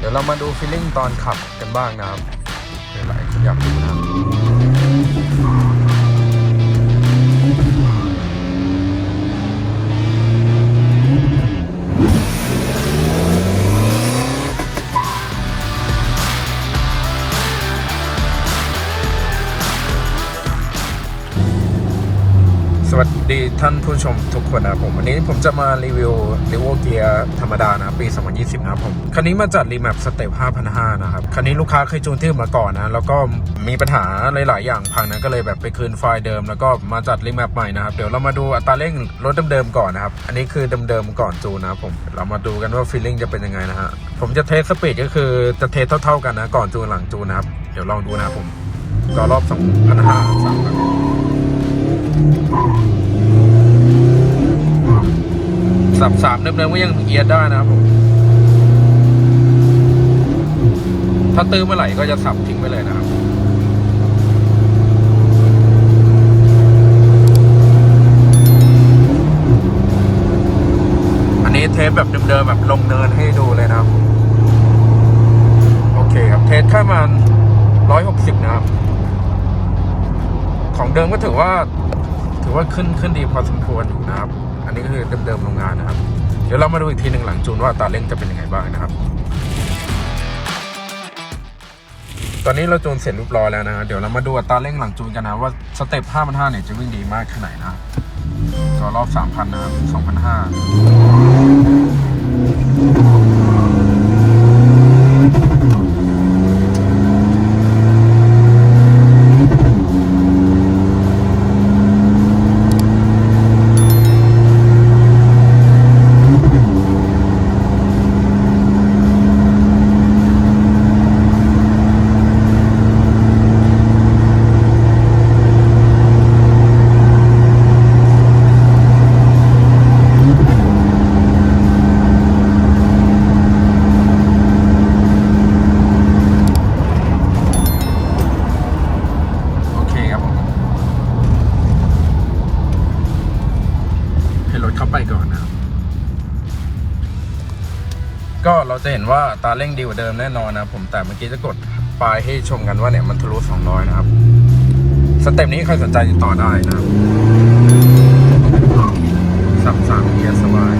เดี๋ยวเรามาดูฟีลลิ่งตอนขับกันบ้างนะครับหลายๆคนอยากดูนะครับ สวัสดีท่านผู้ชมทุกคนนะผมวันนี้ผมจะมารีวิว r ีโวเกียธรรมดานะครับปี 2020 นะผมคันนี้มาจัดรีแมปสเต็ป5,500 นะครับคันนี้ลูกค้าเคยจูนที่มาก่อนนะ แล้วก็มีปัญหาหลาย ๆ อย่างพังนะก็เลยแบบไปคืนไฟล์เดิม แล้วก็มาจัดรีแมปใหม่นะครับ เดี๋ยวเรามาดูอัตราเร่งรถเดิม ๆ ก่อนนะครับ อันนี้คือเดิม ๆ ก่อนจูนนะผมเรามาดูกันว่าฟีลลิ่งจะเป็นยังไงนะฮะผมจะเทสสปีดก็คือจะเทสเท่า ๆ กันนะก่อนจูนหลังจูนนะครับเดี๋ยวลองดูนะครับผมก็รอบ2,500 3ครับ สับสามเดิมๆก็ยังเอียดได้นะครับผมถ้าตื้อเมื่อไหร่ก็จะสับทิ้งไปเลยนะครับอันนี้เทปแบบเดิมๆแบบลงเนินให้ดูเลยนะครับ โอเคครับเทสแค่ประมันร้อยหกสิบนะครับ ของเดิมก็ถือว่า ถือว่าขึ้นขึ้นดีพอสมควรอยู่นะครับ อันนี้ก็คือเดิมๆโรงงานนะครับ เดี๋ยวเรามาดูอีกทีหนึ่งหลังจูนว่าตาเร่งจะเป็นยังไงบ้างนะครับ ตอนนี้เราจูนเสร็จเรียบร้อยแล้วนะเดี๋ยวเรามาดูตาเร่งหลังจูนกันนะว่าสเต็ป5 5 0 0เนี่ยจะวิ่งดีมากแค่ไหนนะครับก็รอบ3,000นะครับ2,500 ขาไปก่อนนะก็เราจะเห็นว่าตาเร่งดีกว่าเดิมแน่นอนนะผมแต่เมื่อกี้จะกดปลายให้ชมกันว่าเนี่ยมันทะลุ200 นะครับ สเต็ปนี้ใครสนใจติดต่อได้นะครับสับสามเกียร์สบาย